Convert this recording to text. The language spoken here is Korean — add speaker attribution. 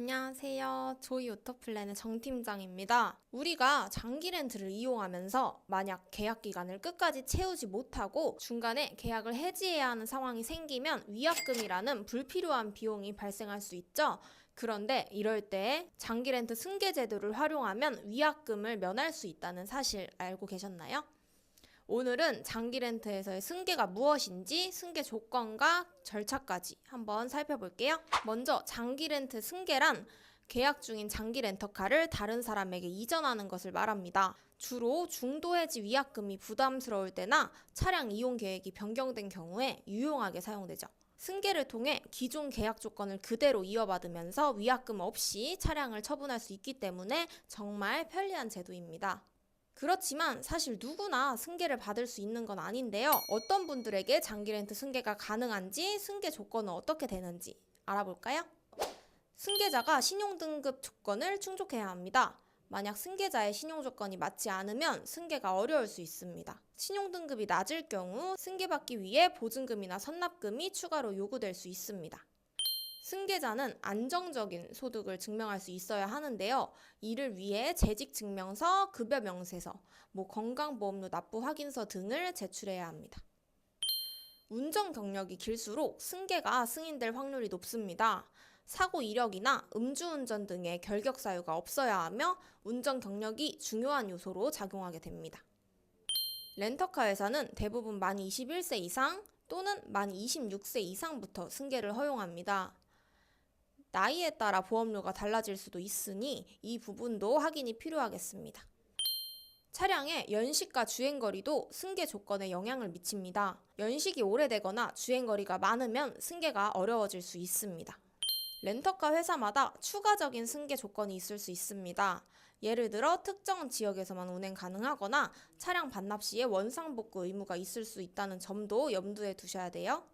Speaker 1: 안녕하세요. 조이 오토플랜의 정 팀장입니다. 우리가 장기 렌트를 이용하면서 만약 계약 기간을 끝까지 채우지 못하고 중간에 계약을 해지해야 하는 상황이 생기면 위약금이라는 불필요한 비용이 발생할 수 있죠. 그런데 이럴 때 장기 렌트 승계 제도를 활용하면 위약금을 면할 수 있다는 사실 알고 계셨나요? 오늘은 장기 렌트에서의 승계가 무엇인지 승계 조건과 절차까지 한번 살펴볼게요. 먼저 장기 렌트 승계란 계약 중인 장기 렌터카를 다른 사람에게 이전하는 것을 말합니다. 주로 중도 해지 위약금이 부담스러울 때나 차량 이용 계획이 변경된 경우에 유용하게 사용되죠. 승계를 통해 기존 계약 조건을 그대로 이어받으면서 위약금 없이 차량을 처분할 수 있기 때문에 정말 편리한 제도입니다. 그렇지만 사실 누구나 승계를 받을 수 있는 건 아닌데요. 어떤 분들에게 장기 렌트 승계가 가능한지 승계 조건은 어떻게 되는지 알아볼까요? 승계자가 신용 등급 조건을 충족해야 합니다. 만약 승계자의 신용 조건이 맞지 않으면 승계가 어려울 수 있습니다. 신용 등급이 낮을 경우 승계받기 위해 보증금이나 선납금이 추가로 요구될 수 있습니다. 승계자는 안정적인 소득을 증명할 수 있어야 하는데요. 이를 위해 재직 증명서, 급여 명세서, 뭐 건강보험료 납부 확인서 등을 제출해야 합니다. 운전 경력이 길수록 승계가 승인될 확률이 높습니다. 사고 이력이나 음주운전 등의 결격 사유가 없어야 하며 운전 경력이 중요한 요소로 작용하게 됩니다. 렌터카 회사는 대부분 만 21세 이상 또는 만 26세 이상부터 승계를 허용합니다. 나이에 따라 보험료가 달라질 수도 있으니 이 부분도 확인이 필요하겠습니다. 차량의 연식과 주행거리도 승계 조건에 영향을 미칩니다. 연식이 오래되거나 주행거리가 많으면 승계가 어려워질 수 있습니다. 렌터카 회사마다 추가적인 승계 조건이 있을 수 있습니다. 예를 들어 특정 지역에서만 운행 가능하거나 차량 반납 시에 원상복구 의무가 있을 수 있다는 점도 염두에 두셔야 돼요.